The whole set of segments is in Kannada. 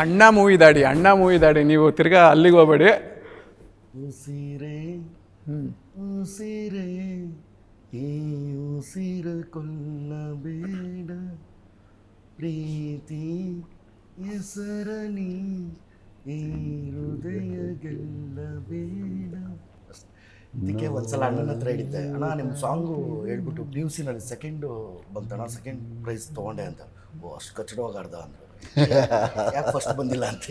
ಅಣ್ಣ ಮೂವಿ ದಾಡಿ ಅಣ್ಣ ಮೂವಿ ದಾಡಿ ನೀವು ತಿರ್ಗಾ ಅಲ್ಲಿಗೆ ಹೋಗ್ಬೇಡಿ. ಉಸಿರೆ ಉಸಿರೆ ಈ ಉಸಿರ ಕೊಲ್ಲಬೇಡ. ಪ್ರೀತಿ ಹೆಸರನಿ ಈ ಹೃದಯ ಗೆಲ್ಲಬೇಡ. ಇದಕ್ಕೆ ಒಂದ್ಸಲ ಅಣ್ಣನ ಹತ್ರ ಹೇಳಿದ್ದೆ ಅಣ್ಣ ನಿಮ್ಮ ಸಾಂಗು ಹೇಳ್ಬಿಟ್ಟು ಪಿ ಯು ಸಿನಲ್ಲಿ ಸೆಕೆಂಡು ಬಂತಣ್ಣ ಸೆಕೆಂಡ್ ಪ್ರೈಸ್ ತೊಗೊಂಡೆ ಅಂತ. ಓ ಅಷ್ಟು ಕಚ್ಚಡವಾಗಿ ಆಡ್ದ ಅಂದ್ರು. ಯಾಕೆ ಫಸ್ಟ್ ಬಂದಿಲ್ಲ ಅಂತ?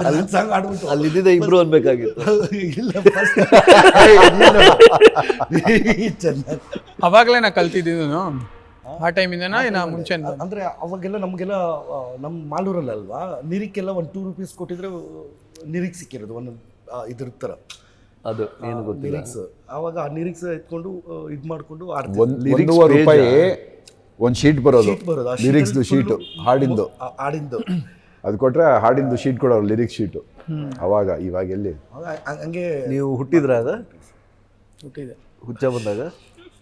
ಅಲ್ಲಿ ಸಾಂಗ್ ಆಡ್ಬಿಟ್ಟು ಅಲ್ಲಿದ್ದ ಇಬ್ರು ಅನ್ಬೇಕಾಗಿತ್ತು. ಇಲ್ಲ ಫಸ್ಟ್ ಚೆನ್ನಾಗಿ. ಅವಾಗಲೇ ನಾ ಕಲ್ತಿದ್ದು ಆ ಟೈಮಿಂದನಾ ಮುಂಚೆ ಅಂದ್ರೆ ಅವಾಗೆಲ್ಲ ನಮಗೆಲ್ಲ ನಮ್ಮ ಮಾಲೂರಲ್ಲಿ ಅಲ್ವಾ? ನಿರಿಕ್ಕೆಲ್ಲ ಒಂದು ಟೂ ರುಪೀಸ್ ಕೊಟ್ಟಿದ್ರೆ ನಿರಿಕ್ ಸಿಕ್ಕಿರೋದು ಒಂದು ಇದ್ರ ಥರ ಅದು ಏನು ಗೊತ್ತಿಲ್ಲ. ಲಿರಿಕ್ಸ್ ಆವಾಗ ಆ ನಿರೀಕ್ಷೆ ಎತ್ಕೊಂಡು ಇದು ಮಾಡಿಕೊಂಡು ಒಂದ್ ಒಂದೂವರೆ ರೂಪಾಯಿ ಒಂದು ಶೀಟ್ ಬರೋದು. ಶೀಟ್ ಬರೋದು. ಆ ಲಿರಿಕ್ಸ್ದು ಶೀಟು ಹಾಡಿಂದು. ಹಾಡಿಂದು. ಅದು ಕೊಟ್ರೆ ಹಾಡಿಂದು ಶೀಟ್ ಕೊಡೋರು ಲಿರಿಕ್ಸ್ ಶೀಟು ಅವಾಗ ಇವಾಗ ಎಲ್ಲಿ? ಹಂಗ್- ಹಂಗೆ ನೀವು ಹುಟ್ಟಿದ್ರಾಗ ಹುಟ್ಟಿದೆ. ಹುಚ್ಚ ಬಂದಾಗ?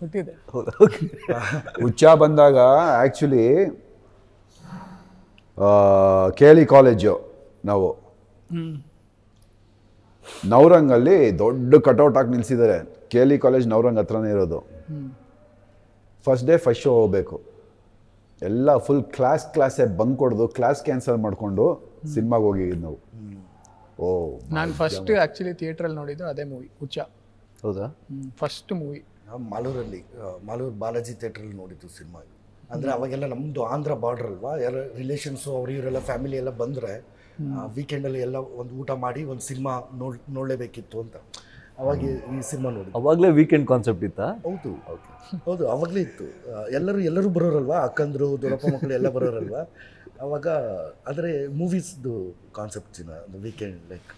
ಹುಟ್ಟಿದೆ. ಹೌದಾ? ಹುಚ್ಚ ಬಂದಾಗ ಆ್ಯಕ್ಚುಲಿ ಕೇಳಿ ಕಾಲೇಜು ನಾವು. ನವರಂಗಲ್ಲಿ ದೊಡ್ಡ ಕಟೌಟ್ ಹಾಕಿ ನಿಲ್ಸಿದ್ದಾರೆ. ಕೇಲಿ ಕಾಲೇಜ್ ನವರಂಗ್ ಹತ್ರನೇ ಇರೋದು. ಫಸ್ಟ್ ಡೇ ಫಸ್ಟ್ ಶೋ ಹೋಗ್ಬೇಕು. ಎಲ್ಲ ಫುಲ್ ಕ್ಲಾಸ್ ಕ್ಲಾಸೇ ಬಂಕ್ ಕೊಡ್ದು ಕ್ಲಾಸ್ ಕ್ಯಾನ್ಸಲ್ ಮಾಡಿಕೊಂಡು ಸಿನಿಮಾಗೆ ಹೋಗಿದ್ದು ನಾವು. ಓ ನಾನು ಫಸ್ಟ್ ಆ್ಯಕ್ಚುಲಿ ಥಿಯೇಟ್ರಲ್ಲಿ ನೋಡಿದ್ದು ಅದೇ ಮೂವಿ ಹುಚ್ಚ. ಹೌದಾ? ಫಸ್ಟ್ ಮೂವಿ ನಾವು ಮಾಲೂರಲ್ಲಿ ಮಾಲೂರು ಬಾಲಾಜಿ ಥಿಯೇಟ್ರಲ್ಲಿ ನೋಡಿದ್ದು ಸಿನಿಮಾ ಅಂದರೆ ಅವಾಗೆಲ್ಲ ನಮ್ಮದು ಆಂಧ್ರ ಬಾರ್ಡರ್ ಅಲ್ವಾ ಯಾರು ರಿಲೇಷನ್ಸು ಅವ್ರು ಇವರೆಲ್ಲ ಫ್ಯಾಮಿಲಿ ಎಲ್ಲ ಬಂದರೆ ವೀಕೆಂಡಲ್ಲಿ ಎಲ್ಲ ಒಂದು ಊಟ ಮಾಡಿ ಒಂದು ಸಿನಿಮಾ ನೋಡ್ ನೋಡಲೇಬೇಕಿತ್ತು ಅಂತ. ಅವಾಗ ಈ- ಸಿನಿಮಾ ನೋಡಿ ಅವಾಗಲೇ ವೀಕೆಂಡ್ ಕಾನ್ಸೆಪ್ಟ್ ಇತ್ತಾ? ಹೌದು. ಹೌದು ಅವಾಗಲೇ ಇತ್ತು. ಎಲ್ಲರೂ ಎಲ್ಲರೂ ಬರೋರಲ್ವಾ? ಅಕ್ಕಂದ್ರು ದೊಡ್ಡಪ್ಪ ಮಕ್ಕಳು ಎಲ್ಲ ಬರೋರಲ್ವಾ? ಅವಾಗ ಆದರೆ ಮೂವೀಸ್ದು ಕಾನ್ಸೆಪ್ಟ್ ವೀಕೆಂಡ್ ಲೈಕ್